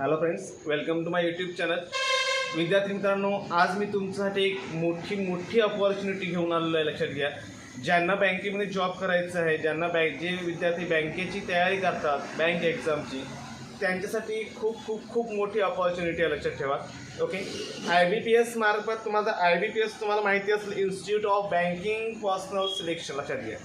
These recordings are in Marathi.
Hello friends welcome to my YouTube channel विद्यार्थी मित्रांनो आज मी तुमच्यासाठी एक मोठी मोठी अपॉर्च्युनिटी घेऊन आलेलो आहे लक्षात घ्या. ज्यांना बँकेमध्ये जॉब करायचं आहे ज्यांना बँक जे विद्यार्थी बँकेची तयारी करतात बँक एक्झामची त्यांच्यासाठी खूप खूप खूप मोठी अपॉर्च्युनिटी आहे लक्षात ठेवा. Okay I B P S मार्फत तुम्हाला आय बी पी एस तुम्हाला माहिती असेल institute of banking personnel selection लक्षात घ्या.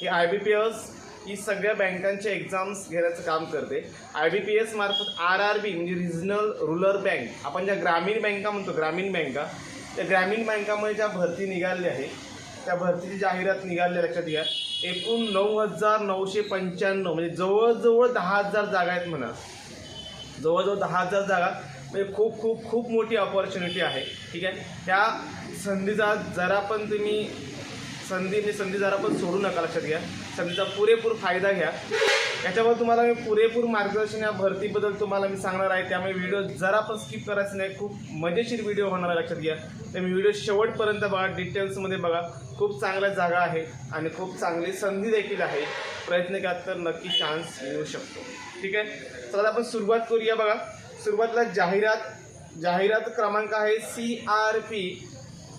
ही आय बी पी एस ही सगळ्या बँकांचे एक्झाम्स घेण्याचं काम करते. आय बी पी एस मार्फत आर आर बी म्हणजे रिजनल रुरल बँक आपण ज्या ग्रामीण बँका म्हणतो ग्रामीण बँका त्या ग्रामीण बँकामध्ये ज्या भरती निघाली आहे त्या भरतीची जाहिरात निघाली लक्षात घ्या. एकूण नऊ हजार नऊशे पंच्याण्णव म्हणजे जवळजवळ दहा हजार जागा आहेत म्हणा. जवळजवळ दहा हजार जागा म्हणजे खूप खूप खूप मोठी अपॉर्च्युनिटी आहे. ठीक आहे? त्या संधीचा जरा पण तुम्ही संधी म्हणजे संधी जरा पण सोडू नका लक्षात घ्या. संधीचा पुरेपूर फायदा घ्या. याच्यावर तुम्हाला मी पुरेपूर मार्गदर्शन या भरतीबद्दल तुम्हाला मी सांगणार आहे. त्यामुळे व्हिडिओ जरा पण स्किप करायचं नाही. खूप मजेशीर व्हिडिओ होणार आहे लक्षात घ्या. तुम्ही व्हिडिओ शेवटपर्यंत बघा. डिटेल्समध्ये बघा. खूप चांगल्या जागा आहे आणि खूप चांगली संधी देखील आहे. प्रयत्न केला तर नक्की चान्स मिळू शकतो. ठीक आहे? चला आपण सुरुवात करूया बघा. सुरुवातीला जाहिरात. जाहिरात क्रमांक आहे C R P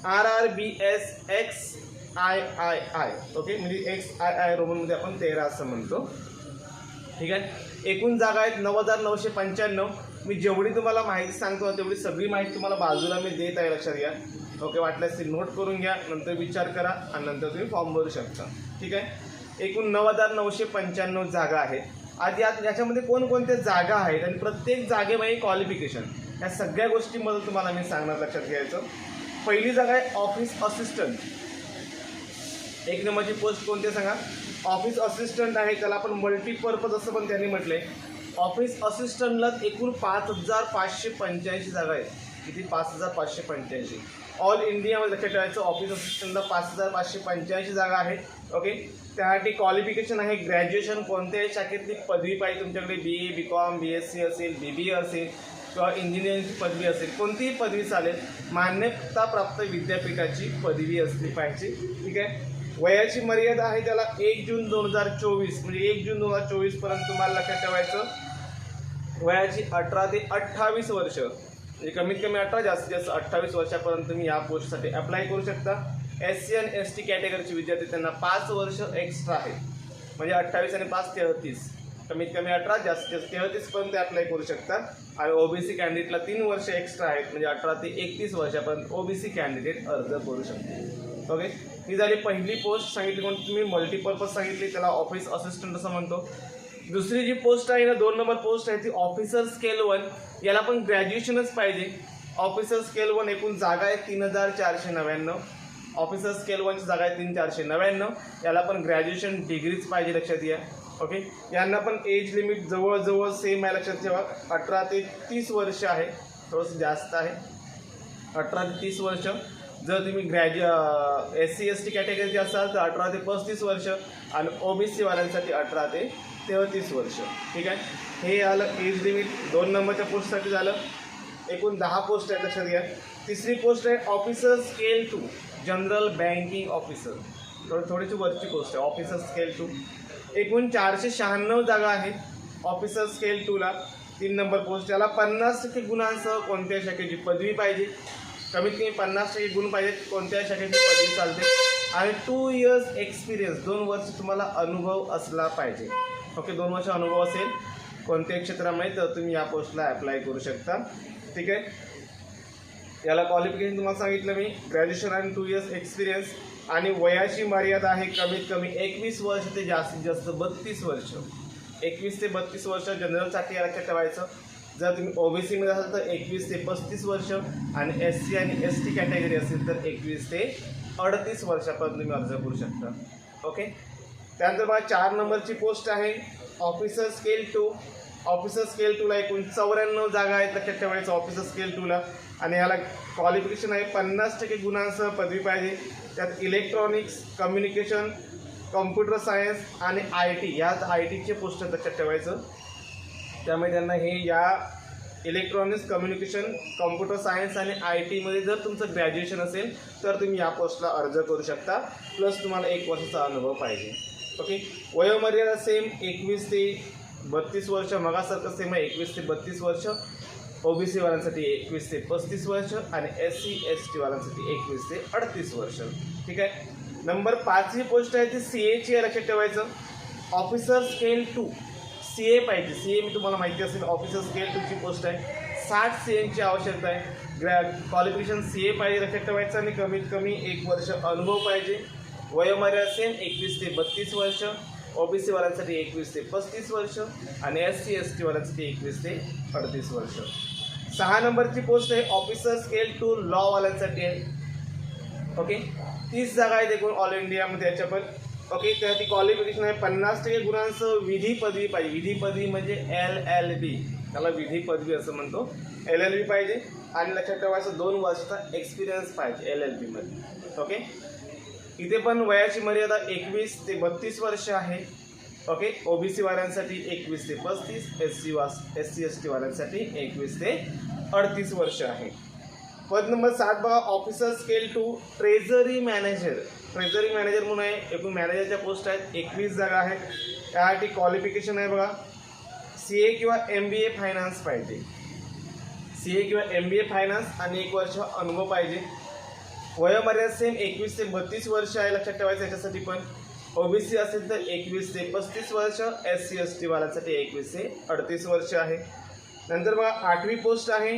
R R B S X I I I. Okay म्हणजे एक्स आय आय रोमनमध्ये आपण तेरा असं म्हणतो. ठीक आहे? एकूण जागा आहेत नऊ हजार नऊशे पंच्याण्णव. मी जेवढी तुम्हाला माहिती सांगतो तेवढी सगळी माहिती तुम्हाला बाजूला मी देत आहे लक्षात घ्या. ओके वाटल्यास ती नोट करून घ्या नंतर विचार करा आणि नंतर तुम्ही फॉर्म भरू शकता. ठीक आहे? एकूण नऊ हजार नऊशे पंच्याण्णव जागा आहेत. आधी यात याच्यामध्ये कोणकोणत्या जागा आहेत? आणि प्रत्येक जागेमध्ये क्वालिफिकेशन या सगळ्या गोष्टींबद्दल तुम्हाला मी सांगणार लक्षात घ्यायचं. पहिली जागा आहे ऑफिस असिस्टंट एक नंबरची पोस्ट कोणती सांगा? ऑफिस असिस्टंट आहे त्याला आपण मल्टीपर्पज असं पण त्यांनी म्हटलंय. ऑफिस असिस्टंटला एकूण पाच हजार पाचशे पंच्याऐंशी जागा आहेत. किती? पाच हजार पाचशे पंच्याऐंशी. ऑल इंडियामध्ये लक्षात ठेवायचं ऑफिस असिस्टंटला पाच हजार पाचशे पंच्याऐंशी जागा आहेत. ओके त्यासाठी क्वालिफिकेशन आहे. ग्रॅज्युएशन कोणत्याही शाखेतली पदवी पाहिजे तुमच्याकडे. B A B com B S C असेल बी बी ए असेल किंवा इंजिनिअरिंगची पदवी असेल. कोणतीही पदवी चालेल मान्यताप्राप्त विद्यापीठाची पदवी असली पाहिजे. ठीक आहे? वयाची मर्यादा आहे त्याला एक जून दोन हजार चोवीस. म्हणजे एक जून दोन हजार चोवीसपर्यंत तुम्हाला लक्षात ठेवायचं. वयाची अठरा ते अठ्ठावीस वर्ष. म्हणजे कमीत कमी अठरा जास्तीत जास्त अठ्ठावीस वर्षापर्यंत तुम्ही या पोस्टसाठी अप्लाय करू शकता. एस सी आणि एस टी कॅटेगरीचे विद्यार्थी त्यांना पाच वर्ष एक्स्ट्रा आहे म्हणजे अठ्ठावीस आणि पाच तेहतीस. कमीत कमी अठरा जास्तीत जास्त तेहतीसपर्यंत अप्लाय करू शकतात आणि ओबीसी कॅन्डिडेटला तीन वर्ष एक्स्ट्रा आहेत. म्हणजे अठरा ते एकतीस वर्षापर्यंत ओबीसी कॅन्डिडेट अर्ज करू शकते. ओके ही झाली पहिली पोस्ट सांगितली कोण? तुम्ही मल्टीपर्पज सांगितली त्याला ऑफिस असिस्टंट असं म्हणतो. दुसरी जी पोस्ट आहे ना दोन नंबर पोस्ट आहे ती ऑफिसर स्केल वन याला पण ग्रॅज्युएशनच पाहिजे. ऑफिसर स्केल वन एकूण जागा आहे तीन हजार चारशे नव्याण्णव. ऑफिसर स्केल वनची जागा आहे तीन चारशे नव्याण्णव. याला पण ग्रॅज्युएशन डिग्रीच पाहिजे लक्षात घ्या. ओके यांना पण एज लिमिट जवळजवळ सेम आहे लक्षात ठेवा. अठरा ते तीस वर्ष आहे. थोडंसं जास्त आहे. अठरा ते तीस वर्ष. जर तुम्ही ग्रॅज्यु एस सी एस टी कॅटेगरीचे असाल तर अठरा ते पस्तीस वर्ष आणि ओ बी सीवाल्यांसाठी अठरा ते तेहतीस वर्ष. ठीक आहे? हे आलं एज लिमिट दोन नंबरच्या पोस्टसाठी झालं. एकूण दहा पोस्ट आहे लक्षात घ्या. तिसरी पोस्ट आहे officer scale two general banking officer थोडी थोडीशी वरची पोस्ट आहे ऑफिसर स्केल टू एकूण चारशे शहाण्णव जागा आहेत ऑफिसर स्केल टूला तीन नंबर पोस्ट याला पन्नास टक्के गुणांसह कोणत्या शाखेची पदवी पाहिजे. कमीत कमी पन्नास टक्के गुण पाहिजेत कोणत्या शाखेची पदवी चालते. आणि टू इयर्स एक्सपिरियन्स दोन वर्ष तुम्हाला अनुभव असला पाहिजे. ओके दोन वर्ष अनुभव असेल कोणत्याही क्षेत्रामध्ये तर तुम्ही या पोस्टला अप्लाय करू शकता. ठीक आहे? याला क्वालिफिकेशन तुम्हाला सांगितलं मी. ग्रॅज्युएशन आणि टू इयर्स एक्सपिरियन्स आणि वयाची मर्यादा आहे कमीत कमी एकवीस वर्ष ते जास्तीत जास्त बत्तीस वर्ष. एकवीस ते बत्तीस वर्ष जनरलसाठी लक्षात ठेवायचं. जर तुम्ही ओबीसीमध्ये असाल तर एकवीस ते पस्तीस वर्ष आणि एस सी आणि एस टी कॅटेगरी असेल तर एकवीस ते अडतीस वर्षापर्यंत तुम्ही अर्ज करू शकता. ओके त्यानंतर बघा चार नंबरची पोस्ट आहे. Officer scale two officer scale टूला एकूण चौऱ्याण्णव जागा आहेत लक्षात ठेवायचं ऑफिसर स्केल टूला आणि याला क्वालिफिकेशन आहे पन्नास टक्के गुणांसह पदवी पाहिजे. त्यात इलेक्ट्रॉनिक्स कम्युनिकेशन कॉम्प्युटर सायन्स आणि आय टी ह्याच आय टीचे पोस्ट लक्षात ठेवायचं. त्यामुळे त्यांना हे या इलेक्ट्रॉनिक्स कम्युनिकेशन कम्प्युटर सायन्स आणि आय टीमध्ये जर तुमचं ग्रॅज्युएशन असेल तर तुम्ही या पोस्टला अर्ज करू शकता. प्लस तुम्हाला एक वर्षाचा अनुभव पाहिजे. ओके वयोमर्यादा सेम एकवीस ते बत्तीस वर्ष मगासारखं सेम आहे एकवीस ते बत्तीस वर्ष. ओबीसी वाल्यांसाठी एकवीस ते पस्तीस वर्ष आणि एस सी एस टी वाल्यांसाठी एकवीस ते अडतीस वर्ष. ठीक आहे? नंबर पाचवी पोस्ट आहे ती सी एची आहे लक्षात ठेवायचं. Officer scale two C A पाहिजे. सी ए मी तुम्हाला माहिती असेल ऑफिसर स्केल टूची पोस्ट आहे. साठ सी एनची आवश्यकता आहे. ग्रॅ क्वालिफिकेशन सी ए पाहिजे लक्षात ठेवायचं आणि कमीत कमी एक वर्ष अनुभव पाहिजे. वयोमर्यादा सेम एकवीस ते बत्तीस वर्ष. ओबीसी वाल्यांसाठी एकवीस ते पस्तीस वर्ष. आणि एस सी एस टी वाल्यांसाठी एकवीस ते अडतीस वर्ष. सहा नंबरची पोस्ट आहे ऑफिसर स्केल टू लॉ वाल्यांसाठी आहे. ओके तीस जागा आहेत एकूण ऑल इंडियामध्ये याच्या पण ओके त्यासाठी क्वालिफिकेशन आहे पन्नास टक्के गुणांसह विधी पदवी पाहिजे. विधी पदवी म्हणजे एल एल बी त्याला विधी पदवी असं म्हणतो. एल एल बी पाहिजे. आणि लक्षात ठेवायचं दोन वर्षाचा एक्सपिरियन्स पाहिजे एल एल बीमध्ये ओके इथे पण वयाची मर्यादा एकवीस ते बत्तीस वर्ष आहे. ओके ओबीसी वाल्यांसाठी एकवीस ते पस्तीस एस सी वास एस सी एस टी वाल्यांसाठी एकवीस ते अडतीस वर्ष आहे. पद नंबर सात बघा officer scale two treasury manager treasury manager म्हणून आहे. एकूण मॅनेजरच्या पोस्ट आहेत एकवीस जागा आहेत. त्यासाठी क्वालिफिकेशन आहे बघा. सी ए किंवा एम बी ए फायनान्स पाहिजे. सी ए किंवा एम बी ए फायनान्स आणि एक वर्ष अनुभव पाहिजे. वयोमर्यादा सेम एकवीस ते बत्तीस वर्ष आहे लक्षात ठेवायचं याच्यासाठी पण. ओबीसी असेल तर एकवीस ते पस्तीस वर्ष. एस सी एस टीवाल्यासाठी एकवीस ते अडतीस वर्ष आहे. नंतर बघा आठवी पोस्ट आहे.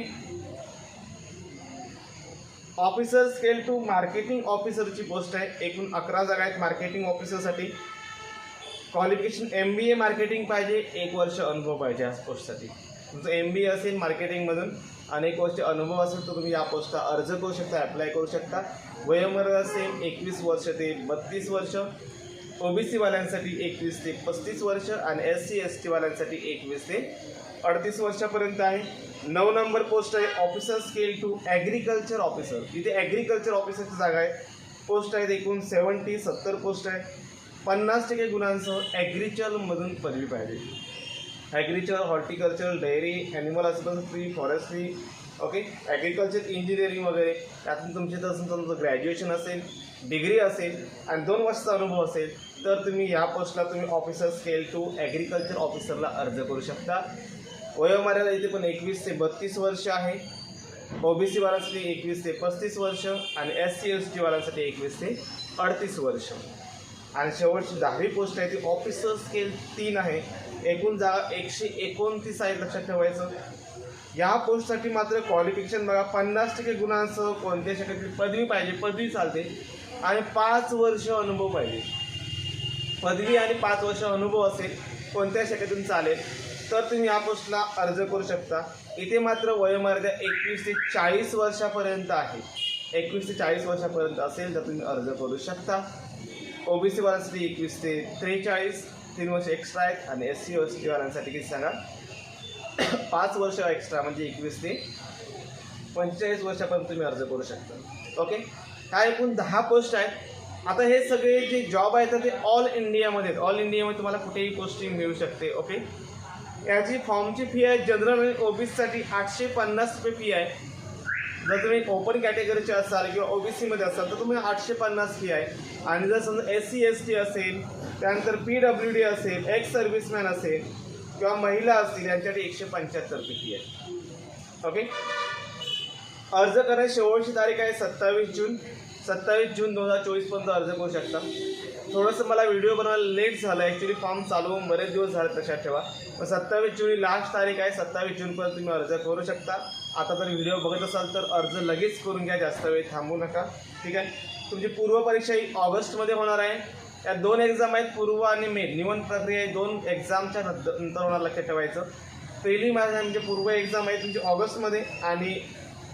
ऑफिसर स्केल टू मार्केटिंग ऑफिसरची पोस्ट आहे. एकूण अकरा जागा आहेत marketing ऑफिसरसाठी qualification M B A marketing पाहिजे. एक वर्ष अनुभव पाहिजे या पोस्टसाठी तुमचं एम बी ए असेल मार्केटिंगमधून अनेक वर्ष अनुभव असेल तर तुम्ही या पोस्टला अर्ज करू शकता अप्लाय करू शकता. वयोमर्यादा सेम एकवीस वर्ष ते बत्तीस वर्ष. ओबीसी वाल्यांसाठी एकवीस ते पस्तीस वर्ष आणि एस सी एस टीवाल्यांसाठी एकवीस ते अडतीस वर्षापर्यंत आहे. नऊ नंबर पोस्ट आहे officer scale two agriculture officer. इथे ॲग्रिकल्चर ऑफिसरची जागा आहे. पोस्ट आहेत एकूण सेवन्टी सत्तर पोस्ट आहे. पन्नास टक्के गुणांसह ॲग्रिचलमधून पदवी पाहिजे. Agriculture horticulture dairy animal husbandry forestry okay agriculture engineering वगैरे. त्यातून तुमचे तसं तुमचं ग्रॅज्युएशन असेल डिग्री असेल आणि दोन वर्षाचा अनुभव असेल तर तुम्ही या पोस्टला तुम्ही ऑफिसर स्केल टू ॲग्रिकल्चर ऑफिसरला अर्ज करू शकता. वयोमर्यादा इथे पण एकवीस ते बत्तीस वर्ष आहे. ओबीसी वाल्यांसाठी एकवीस ते पस्तीस वर्ष आणि एस सी एस टी वाल्यांसाठी एकवीस ते अडतीस वर्ष. आणि शेवटची दहावी पोस्ट आहे ती ऑफिसर स्केल तीन आहे. एकूण जागा एकशे एकोणतीस आहे लक्षात ठेवायचं. या पोस्टसाठी मात्र क्वालिफिकेशन बघा पन्नास टक्के गुणांसह कोणत्या शाखेतली पदवी पाहिजे पदवी चालते. आणि पाच वर्ष अनुभव पाहिजे. पदवी आणि पाच वर्ष अनुभव असेल कोणत्या शाखेतून चालेल तर तुम्ही या पोस्टला अर्ज करू शकता. इथे मात्र वयोमर्यादा एकवीस ते चाळीस वर्षापर्यंत आहे. एकवीस ते चाळीस वर्षापर्यंत असेल तर तुम्ही अर्ज करू शकता. ओबीसी वाल्यांसाठी एकवीस ते त्रेचाळीस तीन वर्ष एक्स्ट्रा आहेत. आणि एस सी एस टी वाल्यांसाठी किती सांगा? पाच वर्ष एक्स्ट्रा म्हणजे एकवीस ते पंचेचाळीस वर्षापर्यंत तुम्ही अर्ज करू शकता. ओके ह्या एकूण दहा पोस्ट आहेत. आता हे सगळे जे जॉब आहेत तर ते ऑल इंडियामध्ये आहेत. ऑल इंडियामध्ये तुम्हाला कुठेही पोस्टिंग मिळू शकते. ओके याची फॉर्मची फी आहे जनरल आणि ओबीसीसाठी आठशे पन्नास रुपये फी आहे. जर तुम्ही ओपन कॅटेगरीचे असाल किंवा ओ बी सीमध्ये असाल तर तुम्ही आठशे पन्नास फी आहे. आणि जर समजा एस सी एस टी असेल त्यानंतर पी डब्ल्यू डी असेल एक्स सर्व्हिसमॅन असेल किंवा महिला असतील यांच्यासाठी एकशे पंच्याहत्तर रुपये फी आहे? ओके अर्ज करण्याची शेवटची तारीख आहे सत्तावीस जून. सत्तावीस जून दोन हजार चोवीसपर्यंत अर्ज करू शकता. थोडंसं मला व्हिडिओ बनवायला लेट झालं. ॲक्च्युली फॉर्म चालू होऊन बरेच दिवस झाले तशात ठेवा. पण सत्तावीस जून ही लास्ट तारीख आहे. सत्तावीस जूनपर्यंत तुम्ही अर्ज करू शकता. आता जर व्हिडिओ बघत असाल तर अर्ज लगेच करून घ्या. जास्त वेळ थांबू नका. ठीक आहे? तुमची पूर्व परीक्षा ही ऑगस्टमध्ये होणार आहे. या दोन एक्झाम आहेत पूर्व आणि मेन निवड प्रक्रिया ही दोन एक्झामच्या नंतर होणार लक्षात ठेवायचं. पहिली माझ्या म्हणजे पूर्व एक्झाम आहे तुमची ऑगस्टमध्ये. आणि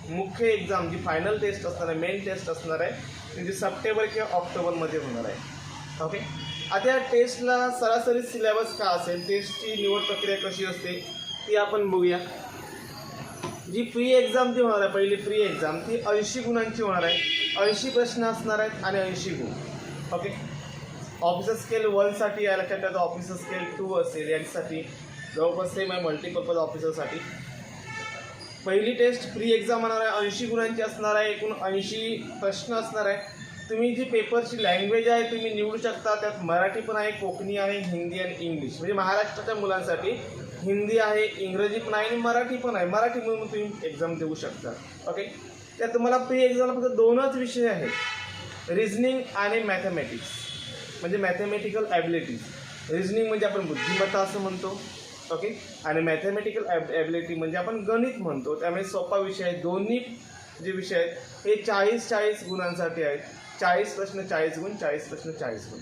मुख्य एक्झाम जी फायनल टेस्ट असणार आहे मेन टेस्ट असणार आहे तुमची सप्टेंबर किंवा ऑक्टोबरमध्ये होणार आहे. ओके आता या टेस्टला सरासरी सिलेबस का असेल? टेस्टची निवड प्रक्रिया कशी असते ती आपण बघूया. जी प्री एक्झाम जी होणार आहे पहिली प्री एक्झाम ती ऐंशी गुणांची होणार आहे. ऐंशी प्रश्न असणार आहेत आणि ऐंशी गुण. ओके ऑफिसर स्केल वनसाठी या लक्षात त्याचा ऑफिसर स्केल टू असेल यांच्यासाठी. जवळपास सेम आहे मल्टीपर्पज ऑफिसरसाठी पहिली टेस्ट प्री एक्झाम होणार आहे ऐंशी गुणांची असणार आहे एकूण ऐंशी प्रश्न असणार आहे. तुम्ही जी पेपरची लँग्वेज आहे तुम्ही निवडू शकता. त्यात मराठी पण आहे कोकणी आहे हिंदी आणि इंग्लिश म्हणजे महाराष्ट्राच्या मुलांसाठी हिंदी आहे इंग्रजी पण आहे आणि मराठी पण आहे. मराठी म्हणून तुम्ही एक्झाम देऊ शकता. ओके त्यात तुम्हाला प्री एक्झामला फक्त दोनच विषय आहेत. रिझनिंग आणि मॅथमॅटिक्स म्हणजे मॅथमॅटिकल ॲबिलिटीज रिझनिंग म्हणजे आपण बुद्धिमत्ता असं म्हणतो. ओके आणि मॅथमॅटिकल ॲब ॲबिलिटी म्हणजे आपण गणित म्हणतो. त्यामुळे सोपा विषय आहे. दोन्ही जे विषय आहेत हे चाळीस चाळीस गुणांसाठी आहेत. चाळीस प्रश्न चाळीस गुण चाळीस प्रश्न चाळीस गुण.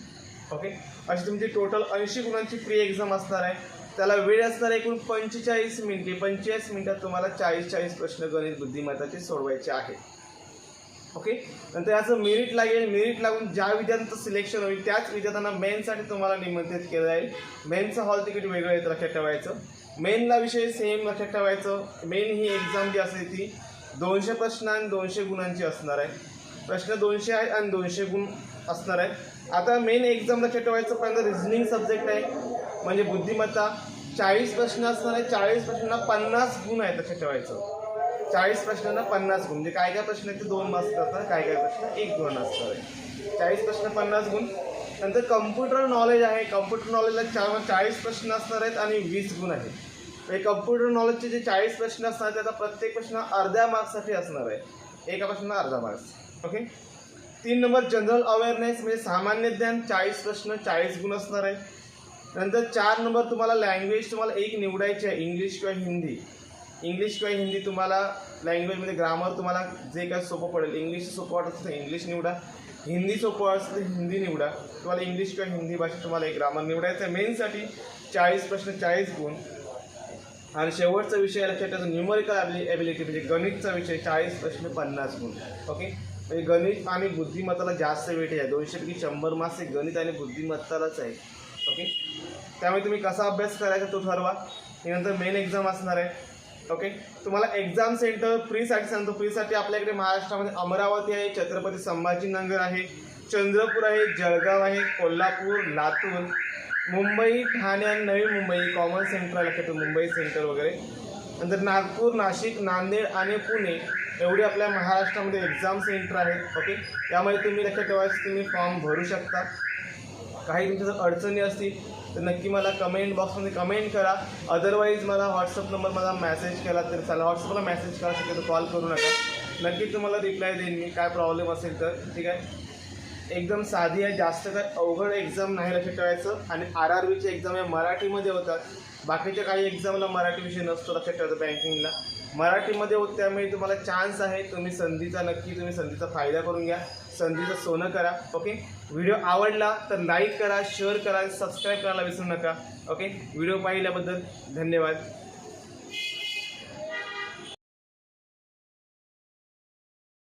ओके अशी तुमची टोटल ऐंशी गुणांची प्री एक्झाम असणार आहे. त्याला वेळ असणार एकूण पंचेचाळीस मिनिटे. पंचेचाळीस मिनिटात तुम्हाला चाळीस चाळीस प्रश्न गणित बुद्धिमत्ताचे सोडवायचे आहेत. ओके? नंतर याचं मेरिट लागेल. मेरिट लागून ज्या विद्यार्थ्यांचं सिलेक्शन होईल त्याच विद्यार्थ्यांना मेनसाठी तुम्हाला निमंत्रित केलं जाईल. मेनचं हॉल तिकीट वेगळं आहे लक्षात ठेवायचं. मेनला विषय सेम लक्षात ठेवायचं. मेन ही एक्झाम जी असते ती दोनशे प्रश्न आणि दोनशे गुणांची असणार आहे. प्रश्न दोनशे आहेत आणि दोनशे गुण असणार आहेत आता मेन एक्झाम लक्षात ठेवायचं पहिल्यांदा रिझनिंग सब्जेक्ट आहे. म्हणजे बुद्धिमत्ता. चाळीस प्रश्न असणार आहे. चाळीस प्रश्नांना पन्नास गुण आहेत लक्षात ठेवायचं. चाळीस प्रश्नांना पन्नास गुण. म्हणजे काय काय प्रश्न आहेत ते दोन मार्क्स असतात काय काय प्रश्न एक गुण असणार आहे चाळीस प्रश्न पन्नास गुण. नंतर कम्प्युटर नॉलेज आहे. कम्प्युटर नॉलेजला चार चाळीस प्रश्न असणार आहेत आणि वीस गुण आहेत. म्हणजे कम्प्युटर नॉलेजचे जे चाळीस प्रश्न असणार त्याचा प्रत्येक प्रश्न अर्ध्या मार्क्ससाठी असणार आहे. एका प्रश्नाला अर्धा मार्क्स ओके तीन नंबर जनरल अवेअरनेस म्हणजे सामान्य ज्ञान चाळीस प्रश्न चाळीस गुण असणार आहे. नंतर चार नंबर तुम्हाला लँग्वेज तुम्हाला एक निवडायची आहे इंग्लिश किंवा हिंदी. इंग्लिश किंवा हिंदी तुम्हाला लँग्वेजमध्ये ग्रामर तुम्हाला जे काय सोपं पडेल इंग्लिश सोपं वाटत असेल तर इंग्लिश निवडा. हिंदी सोपं असेल तर हिंदी निवडा. तुम्हाला इंग्लिश किंवा हिंदी भाषेत तुम्हाला एक ग्रामर निवडायचं आहे. मेनसाठी चाळीस प्रश्न चाळीस गुण. आणि शेवटचा विषय लक्षात ठेवायचा न्युमरिकल ॲबिलि ॲबिलिटी म्हणजे गणितचा विषय चाळीस प्रश्न पन्नास गुण. ओके म्हणजे गणित आणि बुद्धिमत्ताला जास्त वेट आहे. दोनशेपैकी शंभर मार्क्स हे गणित आणि बुद्धिमत्तालाच आहे. ओके त्यामुळे तुम्ही कसा अभ्यास करायचा तो ठरवा. हे नंतर मेन एक्झाम असणार आहे. ओके तुम्हाला एक्झाम सेंटर फ्रीसाठी सांगतो. फ्रीसाठी आपल्याकडे महाराष्ट्रामध्ये अमरावती आहे छत्रपती संभाजीनगर आहे चंद्रपूर आहे जळगाव आहे कोल्हापूर लातूर मुंबई ठाणे आणि नवी मुंबई. कॉमन सेंटर लक्षात मुंबई सेंटर वगैरे. नंतर नागपूर नाशिक नांदेड आणि पुणे एवढे आपल्या महाराष्ट्रामध्ये एक्झाम सेंटर आहेत. ओके त्यामुळे तुम्ही लक्षात ठेवायचं तुम्ही फॉर्म भरू शकता. काही तुमच्या जर अडचणी असतील तर नक्की मला कमेंट बॉक्समध्ये कमेंट करा. अदरवाईज मला व्हॉट्सअप नंबर मला मेसेज केला तरी चालेल व्हॉट्सअपला मेसेज करा शक्यतो कॉल करू नका. नक्की तुम्हाला रिप्लाय देईन मी काय प्रॉब्लेम असेल तर. ठीक आहे? एकदम साधी आहे जास्त काय अवघड एक्झाम नाही लक्षात ठेवायचं आणि आर आर बीचे एक्झाम या मराठीमध्ये होतात बाकीच्या काही एक्झामला मराठी विषय नसतो लक्षात ठेवायचं बँकिंगला मराठीमध्ये होत त्यामुळे तुम्हाला चान्स आहे. तुम्ही संधीचा नक्की तुम्ही संधीचा फायदा करून घ्या. संधीचं सोनं करा ओके व्हिडिओ आवडला तर लाईक करा शेअर करा सबस्क्राईब करायला विसरू नका ओके व्हिडिओ पाहिल्याबद्दल धन्यवाद.